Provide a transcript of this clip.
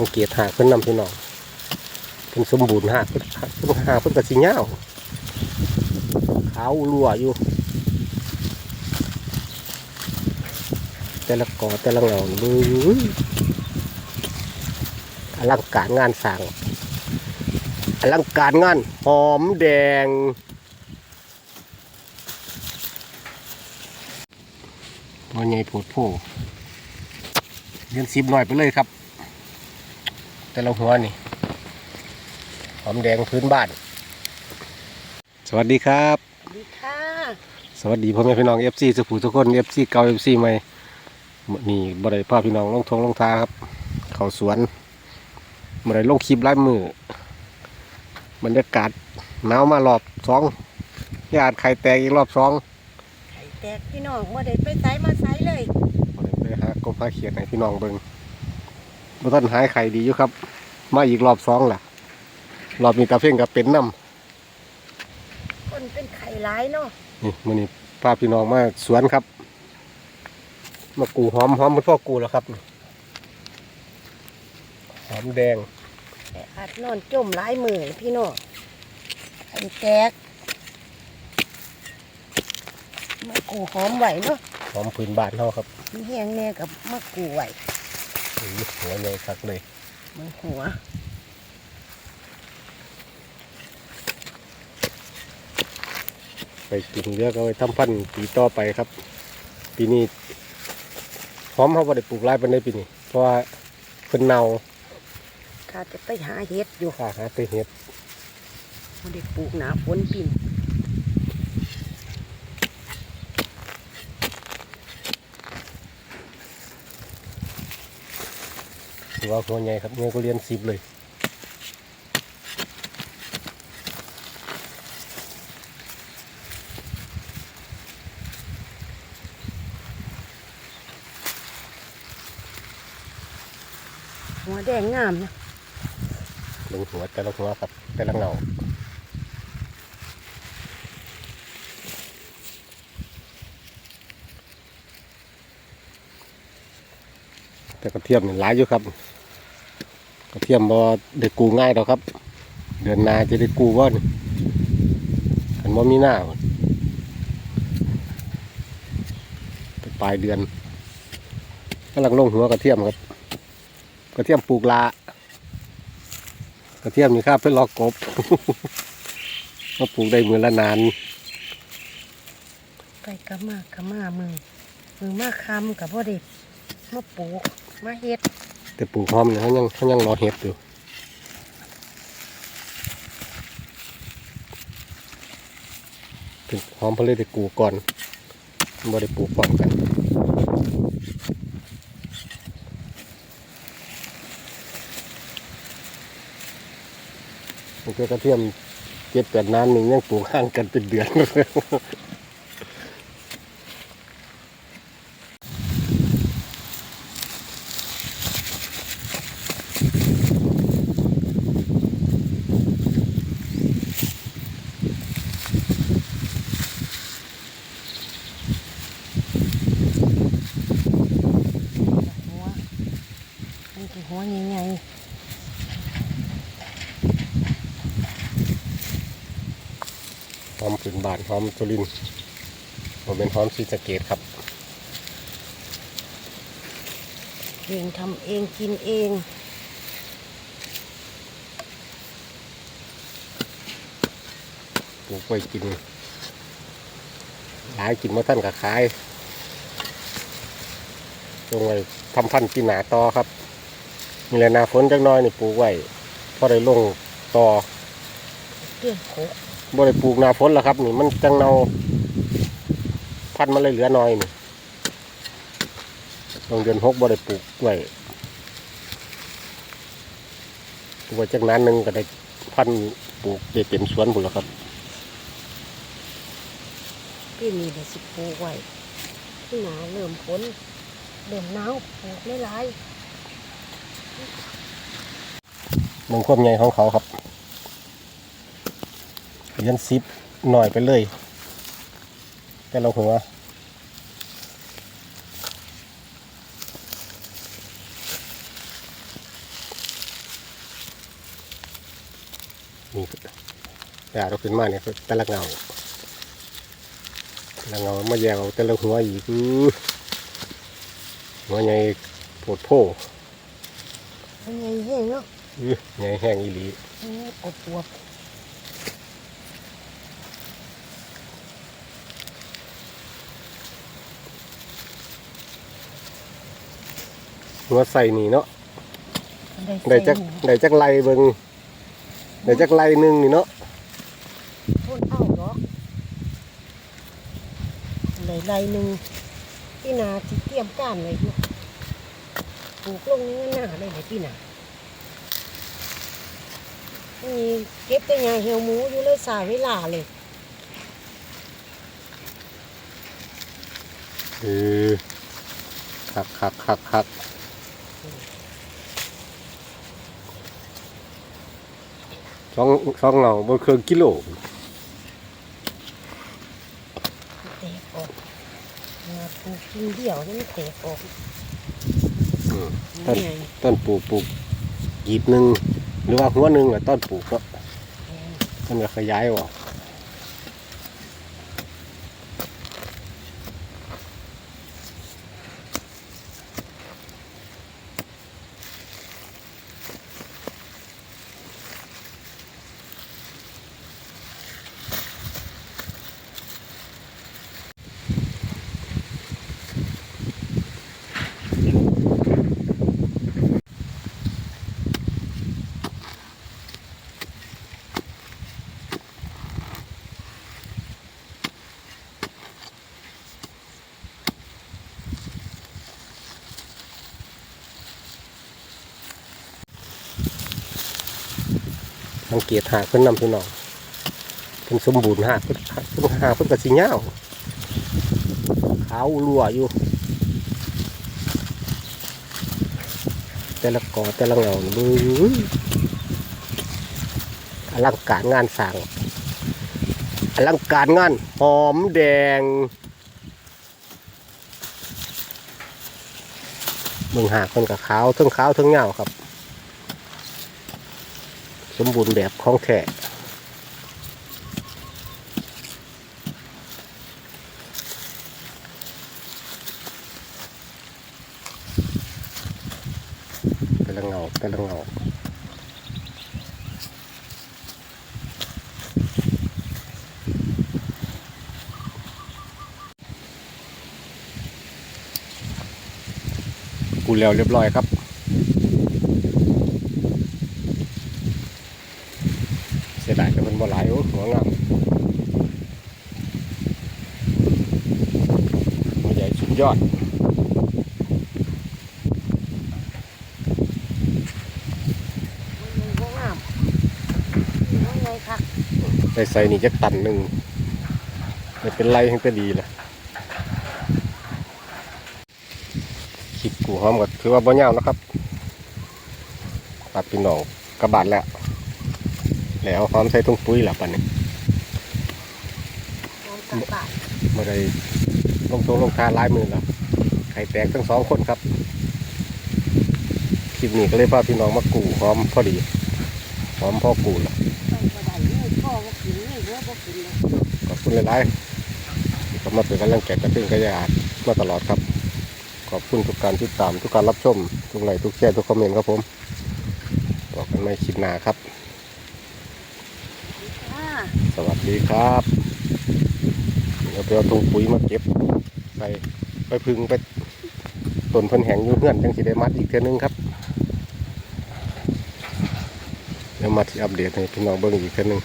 สังเกตหากเพิ่นนำพี่น้องเพิ่นสมบูรณ์หากเพิ่นหากเพิ่นกเพิ่นก็สิยาขาวรั่วอยู่ แต่ละกอแต่ละเงามือลังการงานสร้างอลังการงานหอมแดงตัวใหญ่โผดโผเรียนซิบหน่อยไปเลยครับ แต่ละหัวนี่หอมแดงพื้นบ้าน สวัสดีครับ สวัสดีค่ะ สวัสดีพ่อแม่พี่น้องเอฟซีสุภูทุกคนเอฟซีเก่าเอฟซีใหม่มื้อนี่บ่ได้พาพี่น้องลงทงลงทาครับ เขาสวนบ่ได้ลงคลิปไล่มือบรรยากาศหนาวมารอบสองญาติไข่แตกอีกรอบสองไข่แตกพี่น้องว่าได้ไปไสมาไสเลยบ่ได้ไปหากบหาเขียดให้พี่น้องเบิ่ง บ่ทันหายไข่ดีอยู่ครับ มาอีกรอบสองล่ะ รอบนี้ตาเพ่งกับเป็นน้คนเป็นไข่ร้ายเนาะำนี่มื้อนี้พาพี่น้องมาสวนครับ มากูหอมหอมมันพ่อกูแล้วครับนี่หอมแดงแต่อาจนอนจมหลายมือพี่น้องไข่แตกมะกรูหอมไหวเนาะหอมพื้นบ้านเฮาครับมีแห้งแน่กับมะกรูไหวอุ้ย หัวใหญ่คักเลยมันหัวไปกินเลือกเอาไปทำพันธุ์ปีต่อไปครับ ปีนี้หอมเขาบ่ได้ปลูกหลายปานใดปีนี้ เพราะว่าเพิ่นเน่าข้าจะไปหาเห็ดอยู่ค่าหาแต่เห็ดบ่ได้ปลูกหนาฝนปิ่น ว่าหัวใหญ่ครับเนี่ยก็เรียนสิบเลยหัวแดงงามนะลงหัวแต่ละหัวครับแต่ละเงาแต่กระเทียมนี่หลายอยู่ครับ กระเทียมบ่ได้กูง่ายดอกครับ เดือนนาจะได้กูว่านี่อันบ่มีหน้าปลายเดือนกำลังลงหัวกระเทียมครับ กระเทียมปลูกลากระเทียมนี่ครับเป็นลอกกบมาปลูกได้มือละนานไปกะมากะมามือมือมาคำกับพ่อเด็กมาปลูกมาเฮ็ด แต่ปลูกหอมเนี่ยเขายังเขายังรอเห็ดอยู่ถึงหอมเพนเลยได้ปลูกก่อนบ่ได้ปลูกพร้อมกันมันก็กระเทียมเจ็ดแปดนานหนึ่งยังปลูกห่างกันเป็นเดือน หัวนี่คือหัวใหญ่ หอมผืนบานหอมสุรินทร์ผมเป็นหอมซีสะเกตครับๆเองทำเองกินเองปลูกไว้กินหลายกินมาท่านกับขายจงไว้ทำพันธุ์ปีหนาต่อครับ มีแลหนาฝนจักหน้อยนี่ปลูกไว้พอได้ลงต่อเรื่องโคก บ่ได้ปลูกหนาฝนแล้วครับ นี่มันจังเนาพันธุ์มันเลยเหลือน้อยนี่ลงเดือนหกบ่ได้ปลูกไว้ปลูกไว้จักนั้นหนึ่งก็ได้พันธุ์ปลูกได้เต็มสวนหมดแล้วครับพี่นี่เดี๋ยวสิปลูกไว้ที่หนาเริ่มฝนเริ่มหนาวปลูกไม่หลายเมืองความใหญ่ของเขาครับ ยันซิปหน่อยไปเลย แต่เราหัวนี่ดาเราขึ้นมาเนี่ยแต่ละเงาแต่ละเงามาแยกเอาแต่ละหัวอีกหัวใหญ่ปวดโพหัวใหญ่แห้งเนาะใหญ่แห้งอีหลีอวบ หัวใส่นี่เนาะได้ได้จักได้จักไล่เบิงได้จักไล่หนึงนี่เนาะพ่นเอาเนาะได้ไรหนึ่งพี่นาที่เตรียมการไว้อยู่ปลูกลงนี้หน้าได้ไหมพี่นานี่เก็บแต่ยาเหี่ยวหมูอยู่เลยสายเวลาเลยเออคักคักคักคัก สองสองเงาบนเครื่องกิโลแตกออกมาปลูกกินเดี่ยวนี่มันแตกออกอืมนี่ไงต้นปลูกปลูกหยีบหนึ่งหรือว่าหัวหนึ่งอะต้นปลูกเนาะมันก็ขยายออก สังเกตหาเพิ่นนำพี่น้องเพิ่นสมบูรณ์หาเพิ่นหาเพิ่นหากเพิ่นก็สิยาวขาวรั่วอยู่ แต่ละกอแต่ละเงาเบึ้งอลังการงานสร้างอลังการงานหอมแดงเมืองหากเพิ่นกับขาวทั้งขาวทั้งเงาครับ มบูรณ์แบบของแท้แต่ละเงาแต่ละเงากูแล้วเรียบร้อยครับ เสียดายแต่มันบ่หลายโอ้หัวงามหัวใหญ่สุด ยอดมันยังบ่งามมันไงคักใส่ใส่นี่จะตันหนึ่งไม่เป็นไรทั้งแต่ดีแหละคลิปกูหอมก็ถือว่าบ่ยาวนะครับปัดพี่น้องกระบาดแล้ว แล้วหอมใส่ถุงปุ๋ยแล้วปันนี้มองตาตายมาได้ ลงตัวลงทาลายมือแล้วไข่แตกทั้งสองคนครับคลิปนี้ก็เลยพาพี่น้องมากูหอมพอดีหอมพ่อกูแล้วต้องกระไดเลยพ่อก็กินเลยหัวก็กินเลยขอบคุณหลายๆที่เข้ามาเป็นกำลังใจกระตึงกระยาดมาตลอดครับ ขอบคุณทุกการติดตามทุกการรับชม ทุกไลค์ทุกแชร์ทุกคอมเมนต์ครับผมบอกกันไม่คิดหนาครับอ่าสวัสดีครับเดี๋ยวไปเอาตรงปุ๋ยมาเก็บไปไปพึ่งไปต้นพันแหงอยู่เพื่อนจังสิได้มัดอีกเท่านึงครับเดี๋ยวมาที่อัปเดตให้พี่น้องเบิ้งอีกเท่านึง